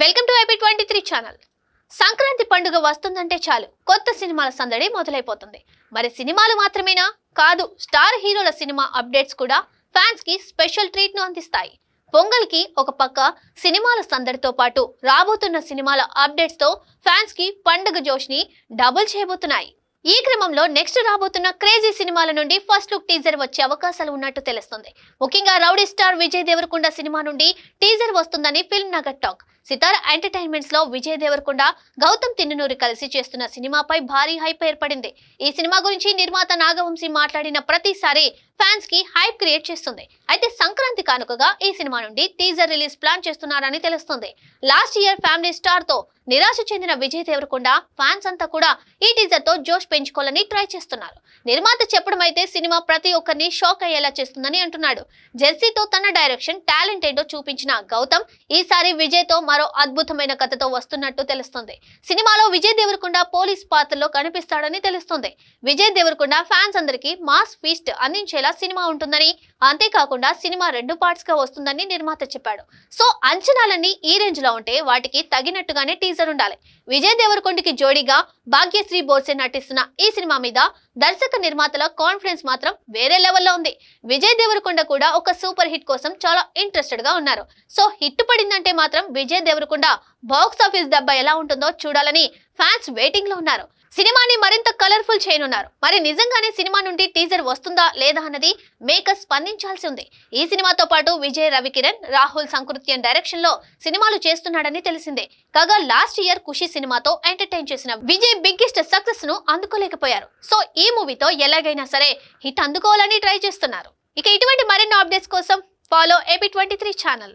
Welcome to AP twenty three channel. Sankranti పండుగ వస్తుందంటే చాలు. కొత్త సినిమాల సందడి మొదలైపోతుంది. మరి సినిమాలు మాత్రమేనా? కాదు స్టార్ హీరోల సినిమా అప్డేట్స్ కూడా ఫ్యాన్స్కి స్పెషల్ ట్రీట్ను అందిస్తాయి. పొంగల్కి ఒక పక్క సినిమాల సందడితో పాటు రాబోతున్న సినిమాల అప్డేట్స్తో ఫ్యాన్స్కి పండుగ జోష్ని డబుల్ చేయబోతున్నాయి. ఈ క్రమంలో నెక్స్ట్ రాబోతున్న క్రేజీ సినిమాల నుండి ఫస్ట్ లుక్ టీజర్ వచ్చే అవకాశాలు ఉన్నట్టు తెలుస్తుంది. ముఖ్యంగా rowdy star Vijay Devarakonda cinema నుండి టీజర్ వస్తుందని ఫిల్మ్ నగర్ టాక్. సితార్ ఎంటర్టైన్మెంట్స్లో విజయ్ దేవరకొండ గౌతమ్ తిన్ననూరి కలిసి చేస్తున్న సినిమాపై భారీ హైప్ ఏర్పడింది. ఈ సినిమా గురించి నిర్మాత నాగవంశీ మాట్లాడిన ప్రతిసారి ఫ్యాన్స్కి హైప్ క్రియేట్ చేస్తుంది. అయితే సంక్రాంతి కానుకగా ఈ సినిమా నుండి టీజర్ రిలీజ్ ప్లాన్ చేస్తున్నారని తెలుస్తుంది. లాస్ట్ ఇయర్ ఫ్యామిలీ స్టార్తో నిరాశ చెందిన విజయ్ దేవరకొండ ఫ్యాన్స్ అంతా కూడా ఈ టీజర్తో జోష్ పెంచుకోవాలని ట్రై చేస్తున్నారు. నిర్మాత చెప్పడం అయితే సినిమా ప్రతి ఒక్కరిని షాక్ అయ్యేలా చేస్తుందని అంటున్నాడు. జెర్సీతో తన డైరెక్షన్ టాలెంట్ ఏంటో చూపించిన గౌతమ్ ఈసారి విజయ్తో మరో అద్భుతమైన కథతో వస్తున్నట్టు తెలుస్తుంది. సినిమాలో విజయ్ దేవరకొండ పోలీస్ పాత్రలో కనిపిస్తాడని తెలుస్తుంది. విజయ్ దేవరకొండ ఫ్యాన్స్ అందరికీ మాస్ ఫీస్ట్ అందించేలా సినిమా ఉంటుందని అంతేకాకుండా సినిమా రెండు పార్ట్స్గా వస్తుందని నిర్మాత చెప్పాడు. సో అంచనాలన్నీ ఈ రేంజ్లో ఉంటే వాటికి తగినట్టుగానే టీజర్ ఉండాలి. విజయ్ దేవరకొండకి జోడీగా భాగ్యశ్రీ బోర్సే నటిస్తున్న ఈ సినిమా మీద దర్శక నిర్మాతల కాన్ఫిడెన్స్ మాత్రం వేరే లెవెల్లో ఉంది. విజయ్ దేవరకొండ కూడా ఒక సూపర్ హిట్ కోసం చాలా ఇంట్రెస్టెడ్గా ఉన్నారు. సో హిట్ పడిందంటే మాత్రం విజయ్ దేవరకొండ బాక్స్ ఆఫీస్ దెబ్బ ఎలా ఉంటుందో చూడాలని ఫ్యాన్స్ వెయిటింగ్లో ఉన్నారు. సినిమాని మరింత కలర్ఫుల్ చేయనున్నారు. మరి నిజంగానే సినిమా నుండి టీజర్ వస్తుందా లేదా అన్నది మేకర్స్ స్పందించాల్సి ఉంది. ఈ సినిమాతో పాటు విజయ్ రవికిరణ్ రాహుల్ సంకృత్యం డైరెక్షన్లో సినిమాలు చేస్తున్నాడని తెలిసిందే. కాగా లాస్ట్ ఇయర్ ఖుషి సినిమాతో ఎంటర్టైన్ చేసిన విజయ్ బిగ్గెస్ట్ సక్సెస్ను అందుకోలేకపోయారు. సో ఈ మూవీతో ఎలాగైనా సరే హిట్ అందుకోవాలని ట్రై చేస్తున్నారు. ఇక ఇటువంటి మరిన్ని అప్డేట్స్ కోసం follow AP twenty three channel.